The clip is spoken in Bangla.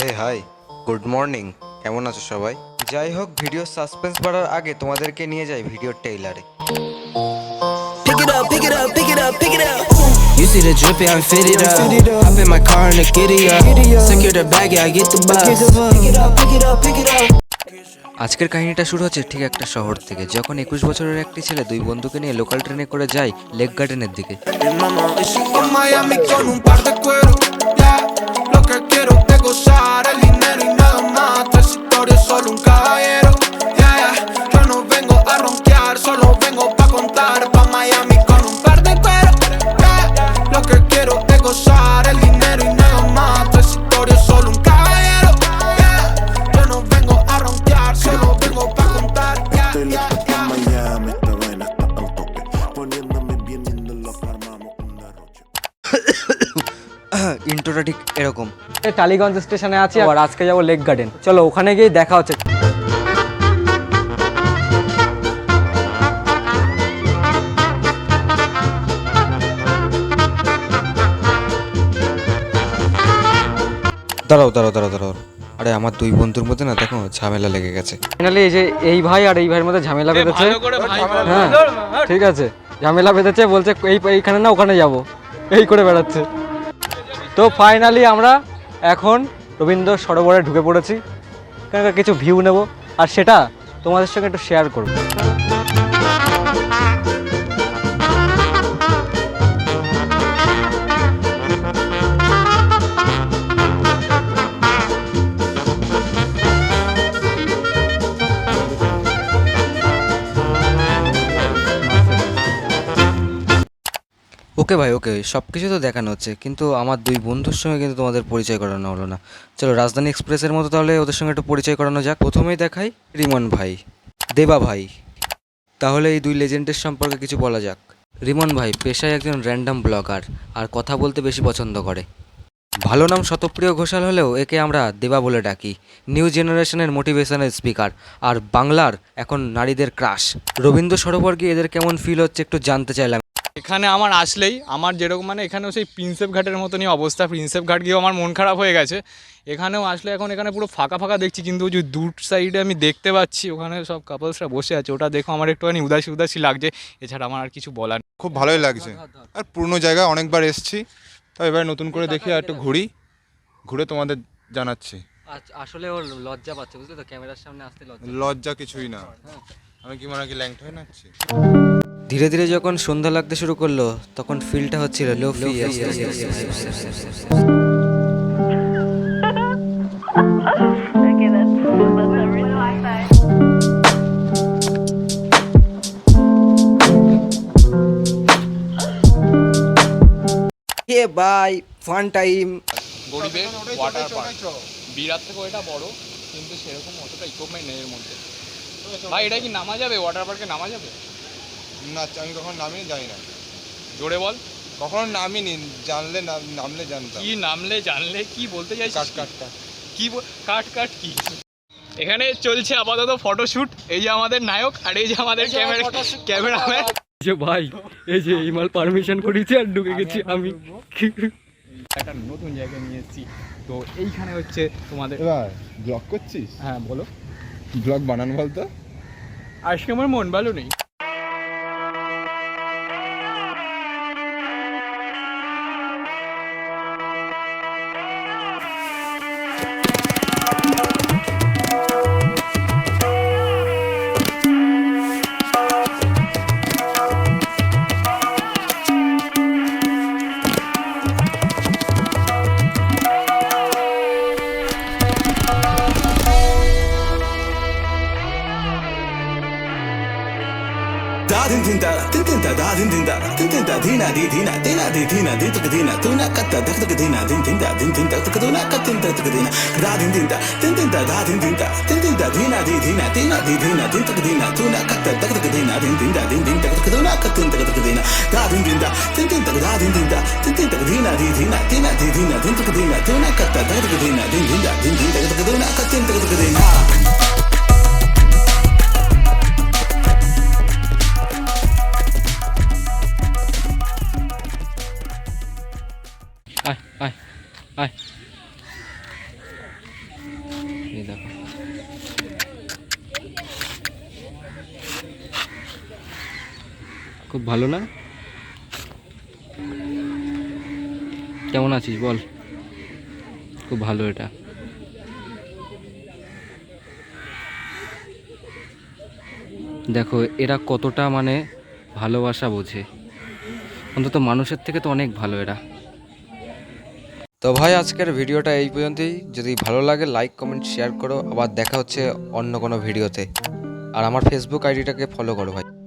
হে হাই গুড মর্নিং। কেমন আছো সবাই? যাই হোক ভিডিও সাসপেন্স বাড়ার আগে তোমাদেরকে নিয়ে যাই ভিডিও টেইলারে। You see the drippy, I'm fitted up. Hop in my car and a giddy up. Secure the bag, yeah, I get the bus. Pick it up, pick it up, pick it up. আজকের কাহিনীটা শুরু হচ্ছে ঠিক একটা শহর থেকে। যখন একুশ বছরের একটি ছেলে দুই বন্ধুকে নিয়ে লোকাল ট্রেনে করে যায় লেক গার্ডেনের দিকে। এরকম। টালিগঞ্জ স্টেশনে আছি। আবার আজকে যাব লেক গার্ডেন। চলো ওখানে গিয়ে দেখা হচ্ছে। দাঁড়াও দাঁড়াও দাঁড়াও দাঁড়াও। আরে আমার দুই বন্ধুর মধ্যে না দেখো ঝামেলা লেগে গেছে। ফাইনালি এই যে এই ভাই আর এই ভাইয়ের মধ্যে ঝামেলা বেঁধেছে। হ্যাঁ ঠিক আছে। ঝামেলা বেঁধেছে বলছে এই এইখানে না ওখানে যাব। এই করে বেড়াচ্ছে। তো ফাইনালি আমরা এখন রবীন্দ্র সরোবরে ঢুকে পড়েছি। কেন কিছু ভিউ নেব। আর সেটা তোমাদের সঙ্গে একটু শেয়ার করব। ওকে ভাই, ওকে সব কিছু তো দেখানো হচ্ছে, কিন্তু আমার দুই বন্ধুর সঙ্গে কিন্তু তোমাদের পরিচয় করানো হলো না। চলো, রাজধানী এক্সপ্রেসের মতো তাহলে ওদের সঙ্গে একটু পরিচয় করানো যাক। প্রথমেই দেখাই রিমন ভাই, দেবা ভাই। তাহলে এই দুই লেজেন্ডের সম্পর্কে কিছু বলা যাক। রিমন ভাই, পেশায় একজন র্যান্ডাম ব্লগার আর কথা বলতে বেশি পছন্দ করে। ভালো নাম শতপ্রিয় ঘোষাল হলেও একে আমরা দেবা বলে ডাকি। নিউ জেনারেশনের মোটিভেশনাল স্পিকার আর বাংলার এখন নারীদের ক্রাশ রবীন্দ্র সরোবর গিয়ে এদের কেমন ফিল হচ্ছে একটু জানতে চাইলাম। এখানে আমার আসলেই আমার যেরকম মানে এখানেও সেই প্রিন্সেপ ঘাটের মতনই অবস্থা। প্রিন্সেপ ঘাট গিয়েও আমার মন খারাপ হয়ে গেছে। এখানেও আসলে এখন এখানে পুরো ফাঁকা ফাঁকা দেখছি কিন্তু ওই যে দূর সাইডে আমি দেখতে পাচ্ছি ওখানে সব কাপলসরা বসে আছে। ওটা দেখো আমার একটুখানি উদাসী উদাসী লাগছে। এছাড়া আমার আর কিছু বলার নেই। খুব ভালোই লাগছে। আর পুরনো জায়গা অনেকবার এসেছি। তো এবার নতুন করে দেখি আর একটু ঘুরি। ঘুরে তোমাদের জানাচ্ছি। আসলে ওর লজ্জা পাচ্ছে বুঝলি তো? ক্যামেরার সামনে আসতে লজ্জা। লজ্জা কিছুই না। আমি কি মনে হয় কি ল্যাংট হয়ে নাচ্ছি? ধীরে ধীরে যখন সন্ধ্যা লাগতে শুরু করল, তখন ফিলটা হচ্ছিল lofi hey bye fun time water park বিরাট থেকে ওইটা বড়, কিন্তু সেরকম অতটা ইকুইপমেন্ট নেই এর মধ্যে। ভাই, এটা কি নামা যাবে? ওয়াটার পার্কে নামা যাবে? না আমি কখন নামিনি জানি না জোরে বল। কখনো নামিনি জানলে নাম- নামলে জানতাম। কি নামলে জানলে কি বলতে চাইছিস কাট কাট কাট। কি বল- কাট কাট কি? এখানে চলছে আপাতত ফটোশুট এই যে আমাদের নায়ক আর এই যে আমাদের ক্যামেরা ক্যামেরাম্যান যে ভাই এই যে এই মাল পারমিশন করেছি আর ঢুকে গেছি আমি। একটা নতুন জায়গায় নিয়ে এসেছি। তো এইখানে হচ্ছে তোমাদের এবার ব্লগ করছিস? হ্যাঁ বলো। ব্লগ বানান বলতো? আজকে আমার মন ভালো নেই। Din din da, din din da, da din din da, din din da, dina di dina, dina di dina, din tuk dina, tu na katta dak tuk dina, din din da, din din da, tuk tu na katin da tuk dina, da din din da, din din da, da din din da, din din da, dina di dina, dina di dina, din tuk dina, tu na katta dak tuk dina, din din da, din din da, tuk tu na katin da tuk dina, da din din da, din din da, da din din da, din din da, dina di dina, dina di dina, din tuk dina, tu na katta dak tuk dina, din din da, din din da, tuk tu na katin da tuk dina. আয় আয় আয়। খুব ভালো না? কেমন আছিস বল? খুব ভালো এটা। দেখো, এরা কতটা মানে ভালোবাসা বোঝে। অন্তত মানুষের থেকে তো অনেক ভালো এরা। তো ভাই, আজকের ভিডিওটা এই পর্যন্তই। যদি ভালো লাগে লাইক কমেন্ট শেয়ার করো। আবার দেখা হচ্ছে অন্য কোনো ভিডিওতে। আর আমার ফেসবুক আইডিটাকে ফলো করো ভাই।